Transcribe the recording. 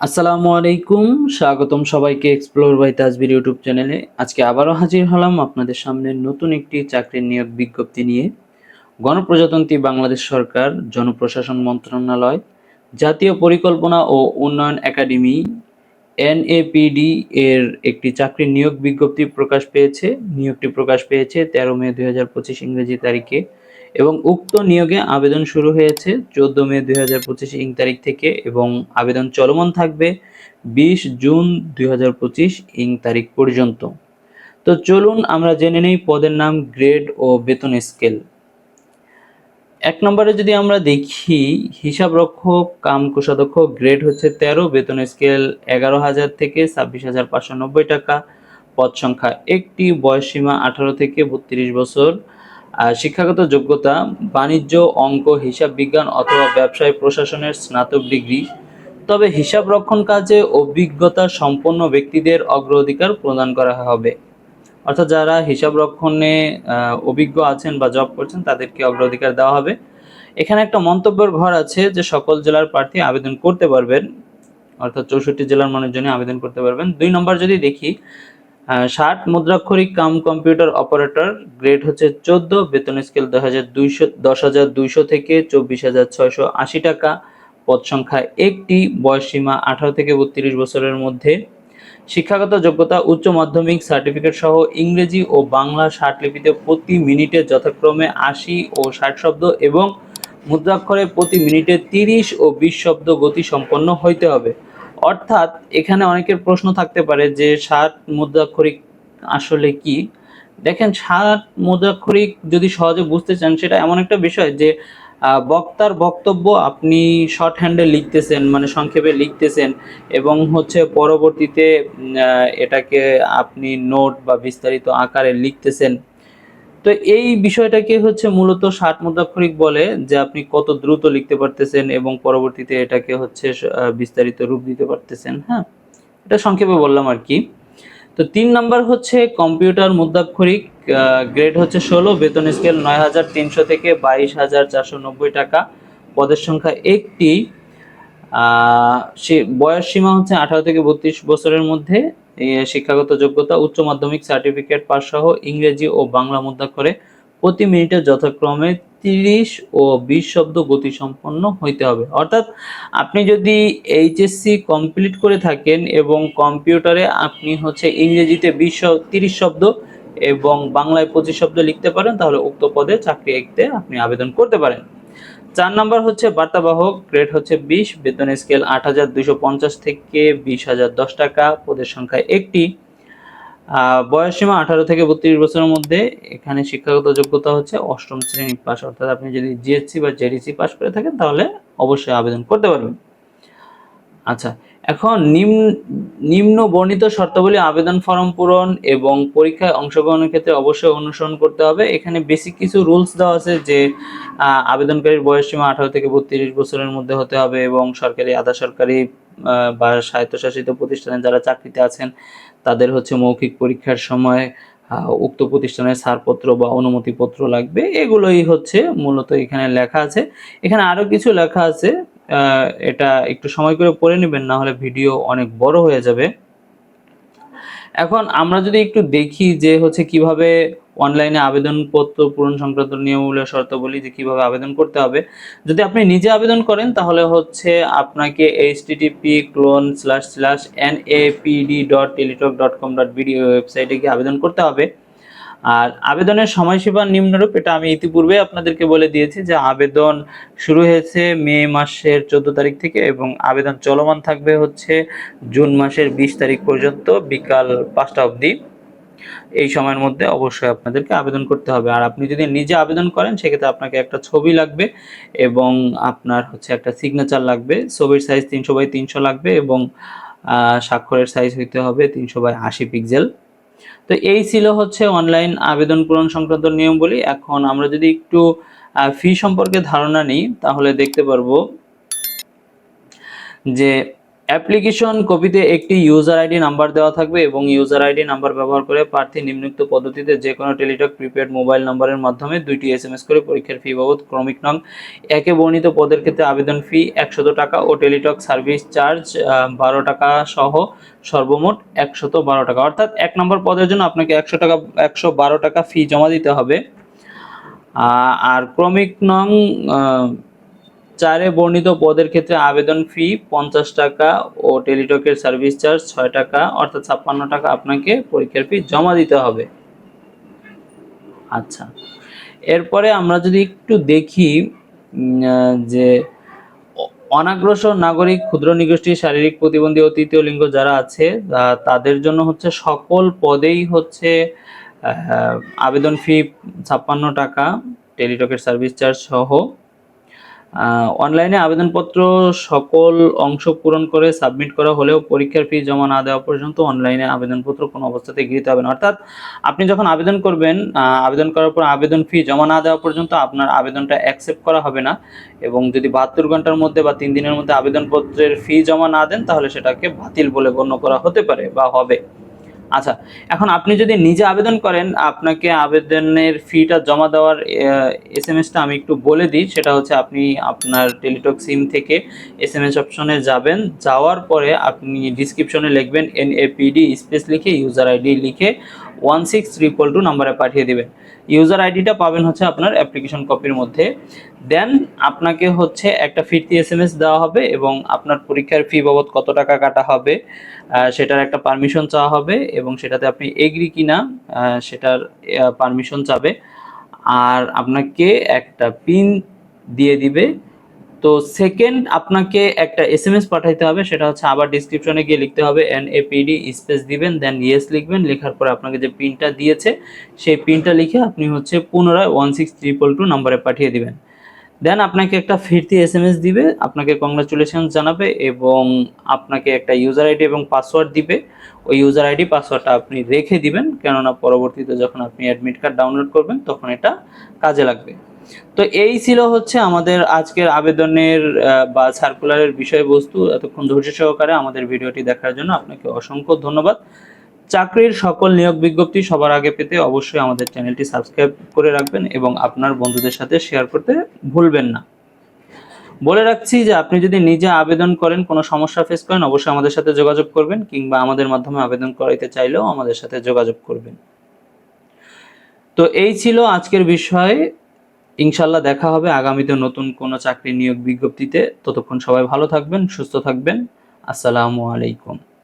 আসসালামু আলাইকুম, স্বাগতম সবাইকে এক্সপ্লোর বাই তাজবির ইউটিউব চ্যানেলে আজকে আবারও হাজির হলাম আপনাদের সামনে নতুন একটি চাকরির নিয়োগ বিজ্ঞপ্তি নিয়ে। গণপ্রজাতন্ত্রী বাংলাদেশ সরকার, জনপ্রশাসন মন্ত্রণালয়, জাতীয় পরিকল্পনা ও উন্নয়ন একাডেমি এনএপিডি এর একটি চাকরির নিয়োগ বিজ্ঞপ্তি প্রকাশ পেয়েছে। নিয়োগটি প্রকাশ পেয়েছে তেরো মে দুই হাজার পঁচিশ ইংরেজি তারিখে। এবং উক্ত নিয়োগে আবেদন শুরু হয়েছে চোদ্দ মে দুই হাজার পঁচিশ ইং তারিখ থেকে এবং আবেদন চলমান থাকবে বিশ জুন দুই হাজার পঁচিশ ইং তারিখ পর্যন্ত। তো চলুন আমরা জেনে নেই পদের নাম, গ্রেড ও বেতন স্কেল। এক নম্বরে যদি আমরা দেখি হিসাব রক্ষক কাম কোষাধ্যক্ষ, গ্রেড হচ্ছে তেরো, বেতন স্কেল এগারো হাজার থেকে ছাব্বিশ হাজার পাঁচশো নব্বই টাকা। পদ সংখ্যা একটি বয়স সীমা আঠারো থেকে বত্রিশ বছর। শিক্ষাগত যোগ্যতা, বাণিজ্য, অঙ্ক, হিসাব বিজ্ঞান অথবা ব্যবসায় প্রশাসনের স্নাতক ডিগ্রি। তবে হিসাব রক্ষণ কাজে অভিজ্ঞতা সম্পন্ন ব্যক্তিদের অগ্রাধিকার প্রদান করা হবে। অর্থাৎ যারা হিসাব রক্ষণে অভিজ্ঞ আছেন বা জব করছেন, তাদেরকে অগ্রাধিকার দেওয়া হবে। এখানে একটা মন্তব্যের ঘর আছে যে সকল জেলার প্রার্থী আবেদন করতে পারবেন। অর্থাৎ চৌষট্টি জেলার মানুষজনই আবেদন করতে পারবেন। দুই নম্বর যদি দেখি ষাট মুদ্রাক্ষরিক কাম কম্পিউটার অপারেটর, গ্রেড হচ্ছে চোদ্দ, বেতন স্কেল দশ হাজার দুইশো, দশ হাজার দুইশো থেকে চব্বিশ হাজার ছয়শো আশি টাকা। পদ সংখ্যা একটি, বয়স সীমা আঠারো থেকে বত্রিশ বছরের মধ্যে। শিক্ষাগত যোগ্যতা, উচ্চ মাধ্যমিক সার্টিফিকেট সহ ইংরেজি ও বাংলা ষাট লিপিতে প্রতি মিনিটে যথাক্রমে আশি ও ষাট শব্দ এবং মুদ্রাক্ষরে প্রতি মিনিটে তিরিশ ও বিশ শব্দ গতি সম্পন্ন হইতে হবে। অর্থাৎ এখানে অনেকের প্রশ্ন থাকতে পারে যে ষাট মুদ্রাক্ষরিক আসলে কি? দেখেন ষাট মুদ্রাক্ষরিক যদি সহজে বুঝতে চান, সেটা এমন একটা বিষয় যে বক্তার বক্তব্য আপনি শর্ট হ্যান্ডে লিখতেছেন মানে সংক্ষেপে লিখতেছেন এবং হচ্ছে পরবর্তীতে এটাকে আপনি নোট বা বিস্তারিত আকারে লিখতেছেন। তো এই বিষয়টাকে হচ্ছে মূলত ষাট মুদ্রাক্ষরিক বলে যে আপনি কত দ্রুত লিখতে পারতেছেন এবং পরবর্তীতে এটাকে হচ্ছে বিস্তারিত রূপ দিতে পারতেছেন হ্যাঁ? এটা সংক্ষেপে বললাম আর কি। তো তিন নাম্বার হচ্ছে কম্পিউটার মুদ্রাক্ষরিক গ্রেড হচ্ছে ষোলো, বেতন স্কেল নয় হাজার তিনশো থেকে বাইশ হাজার চারশো নব্বই টাকা। পদের সংখ্যা একটি সে বয়স সীমা হচ্ছে আঠারো থেকে বত্রিশ বছরের মধ্যে। শিক্ষাগত যোগ্যতা, উচ্চ মাধ্যমিক সার্টিফিকেট পাস সহ ইংরেজি ও বাংলা মুদ্রাক্ষরে প্রতি মিনিটে যথাক্রমে তিরিশ ও বিশ শব্দ গতি সম্পন্ন হইতে হবে। অর্থাৎ আপনি যদি এইচএসসি কমপ্লিট করে থাকেন এবং কম্পিউটারে আপনি হচ্ছে ইংরেজিতে বিশ তিরিশ শব্দ এবং বাংলায় পঁচিশ শব্দ লিখতে পারেন, তাহলে উক্ত পদে চাকরি একতে আপনি আবেদন করতে পারেন। চার নাম্বার হচ্ছে বার্তাবাহক গ্রেড হচ্ছে বিশ বেতন স্কেল আট হাজার দুশো পঞ্চাশ থেকে বিশ হাজার দশ টাকা পদের সংখ্যা একটি। আহ, বয়সসীমা আঠারো থেকে বত্রিশ বছরের মধ্যে এখানে শিক্ষাগত যোগ্যতা হচ্ছে অষ্টম শ্রেণি পাস অর্থাৎ আপনি যদি জিএসসি বা জেডিসি পাস করে থাকেন তাহলে অবশ্যই আবেদন করতে পারবেন। আচ্ছা এখন নিম্ন নিম্ন বর্ণিত শর্তাবলী আবেদন ফর্ম পূরণ এবং পরীক্ষায় অংশগ্রহণের ক্ষেত্রে অবশ্যই অনুসরণ করতে হবে। এখানে বেসিক কিছু রুলস দেওয়া আছে যে আবেদনকারীর বয়স সীমা আঠারো থেকে বত্রিশ বছরের মধ্যে হতে হবে এবং সরকারি, আধা সরকারি বা স্বায়ত্তশাসিত প্রতিষ্ঠানে যারা চাকরিতে আছেন, তাদের হচ্ছে মৌখিক পরীক্ষার সময় উক্ত প্রতিষ্ঠানের ছাড়পত্র বা অনুমতিপত্র লাগবে। এগুলোই হচ্ছে মূলত এখানে লেখা আছে। এখানে আরও কিছু লেখা আছে। এটা একটু সময় করে পড়ে নেবেন না হলে ভিডিও অনেক বড় হয়ে যাবে। এখন আমরা যদি একটু দেখি যে হচ্ছে কীভাবে অনলাইনে আবেদনপত্র পূরণ সংক্রান্ত নিয়মগুলো শর্তাবলী যে কীভাবে আবেদন করতে হবে। যদি আপনি নিজে আবেদন করেন, তাহলে হচ্ছে আপনাকে H TTP colon slash slash N A PD dot Teletalk dot com dot BD ওয়েবসাইটে গিয়ে আবেদন করতে হবে। আর আবেদনের সময়সীমা নিম্নরূপ, এটা আমি ইতিপূর্বে আপনাদেরকে বলে দিয়েছি যে আবেদন শুরু হয়েছে মে মাসের চোদ্দ তারিখ থেকে এবং আবেদন চলমান থাকবে হচ্ছে জুন মাসের বিশ তারিখ পর্যন্ত বিকাল পাঁচটা অবধি। এই সময়ের মধ্যে অবশ্যই আপনাদেরকে আবেদন করতে হবে। আর আপনি যদি নিজে আবেদন করেন, সেক্ষেত্রে আপনাকে একটা ছবি লাগবে এবং আপনার হচ্ছে একটা সিগনেচার লাগবে। ছবির সাইজ তিনশো বাই তিনশো লাগবে এবং স্বাক্ষরের সাইজ হইতে হবে তিনশো বাই আশি পিক্সেল তো এই ছিল হচ্ছে অনলাইন আবেদন পূরণ সংক্রান্ত নিয়মগুলি। এখন আমরা যদি একটু ফি সম্পর্কে ধারণা নিই, তাহলে দেখতে পারব যে অ্যাপ্লিকেশন কপিতে একটি ইউজার আইডি নাম্বার দেওয়া থাকবে এবং ইউজার আইডি নাম্বার ব্যবহার করে প্রার্থী নিম্নোক্ত পদ্ধতিতে যে কোনো টেলিটক প্রিপেড মোবাইল নাম্বারের মাধ্যমে দুইটি এস করে পরীক্ষার ফি বাবদ ক্রমিক নং একে বর্ণিত পদের ক্ষেত্রে আবেদন ফি একশত টাকা ও টেলিটক সার্ভিস চার্জ বারো টাকা সহ সর্বমোট একশত বারো টাকা। অর্থাৎ এক নম্বর পদের জন্য আপনাকে একশো টাকা, একশো বারো টাকা ফি জমা দিতে হবে। আর ক্রমিক নং চারে বর্ণিত পদের ক্ষেত্রে আবেদন ফি পঞ্চাশ টাকা ও টেলিটকের সার্ভিস চার্জ ছয় টাকা, অর্থাৎ ছাপ্পান্ন টাকা আপনাকে পরীক্ষার ফি জমা দিতে হবে। আচ্ছা এরপরে আমরা যদি একটু দেখি যে অনাগ্রসর নাগরিক, ক্ষুদ্র নিগোষ্ঠী, শারীরিক প্রতিবন্ধী ও তৃতীয় লিঙ্গ যারা আছে তাদের জন্য হচ্ছে সকল পদেই হচ্ছে আবেদন ফি ছাপ্পান্ন টাকা টেলিটকের সার্ভিস চার্জ সহ অনলাইনে আবেদনপত্র সকল অংশ পূরণ করে সাবমিট করা হলেও পরীক্ষার ফি জমা না দেওয়া পর্যন্ত অনলাইনে আবেদনপত্র কোনো অবস্থাতে গৃহীত হবে না। অর্থাৎ আপনি যখন আবেদন করবেন আবেদন করার পর আবেদন ফি জমা না দেওয়া পর্যন্ত আপনার আবেদনটা অ্যাকসেপ্ট করা হবে না এবং যদি বাহাত্তর ঘণ্টার মধ্যে বা তিন দিনের মধ্যে আবেদনপত্রের ফি জমা না দেন, তাহলে সেটাকে বাতিল বলে গণ্য করা হতে পারে বা হবে। আচ্ছা এখন আপনি যদি নিজে আবেদন করেন, আপনাকে আবেদনের ফিটা জমা দেওয়ার এস এম এসটা আমি একটু বলে দিই। সেটা হচ্ছে আপনি আপনার টেলিটক সিম থেকে এস এম এস অপশনে যাবেন। যাওয়ার পরে আপনি ডিসক্রিপশনে লিখবেন এন এপিডি স্পেস লিখে ইউজার আইডি লিখে ওয়ান সিক্স ট্রিপল টু নাম্বারে পাঠিয়ে দিবেন ইউজার আইডিটা পাবেন হচ্ছে আপনার অ্যাপ্লিকেশন কপির মধ্যে। দেন আপনাকে হচ্ছে একটা ফিরতি এস এম এস দেওয়া হবে এবং আপনার পরীক্ষার ফি বাবদ কত টাকা কাটা হবে সেটার একটা পারমিশন চাওয়া হবে এবং সেটাতে আপনি এগ্রি কিনা সেটার পারমিশন চাবে। আর আপনাকে একটা পিন দিয়ে দিবে। তো সেকেন্ড আপনাকে একটা এস এম এস পাঠাইতে হবে, সেটা হচ্ছে আবার ডিসক্রিপশনে গিয়ে লিখতে হবে এন এপিডি স্পেস দিবেন দেন ইয়েস লিখবেন, লেখার পরে আপনাকে যে পিনটা দিয়েছে, সেই পিনটা লিখে আপনি হচ্ছে পুনরায় ওয়ান সিক্স ট্রিপল টু নাম্বারে পাঠিয়ে দিবেন। দেন আপনাকে একটা ফিরতি এস এম এস দিবে, আপনাকে কংগ্রাচুলেশন জানাবে এবং আপনাকে একটা ইউজার আইডি এবং পাসওয়ার্ড দিবে। ওই ইউজার আইডি পাসওয়ার্ডটা আপনি রেখে দিবেন, কেননা পরবর্তীতে যখন আপনি অ্যাডমিট কার্ড ডাউনলোড করবেন, তখন এটা কাজে লাগবে। তো এই ছিল হচ্ছে আমাদের আজকের আবেদনের বা সার্কুলারের বিষয়বস্তু। এতক্ষণ ধৈর্য সহকারে আমাদের ভিডিওটি দেখার জন্য আপনাকে অসংখ্য ধন্যবাদ। চাকরির সকল নিয়োগ বিজ্ঞপ্তি সবার আগে পেতে অবশ্যই আমাদের চ্যানেলটি সাবস্ক্রাইব করে রাখবেন এবং আপনার বন্ধুদের সাথে শেয়ার করতে ভুলবেন না। বলে রাখছি যে আপনি যদি নিজে আবেদন করেন, কোনো সমস্যা ফেস করেন, অবশ্যই আমাদের সাথে যোগাযোগ করবেন কিংবা আমাদের মাধ্যমে আবেদন করাইতে চাইলেও আমাদের সাথে যোগাযোগ করবেন। তো এই ছিল আজকের বিষয়। ইনশাল্লাহ দেখা হবে। আগামীতে নতুন কোনো চাকরি নিয়োগ বিজ্ঞপ্তিতে। ততক্ষণ সবাই ভালো থাকবেন, সুস্থ থাকবেন। আসসালামু আলাইকুম।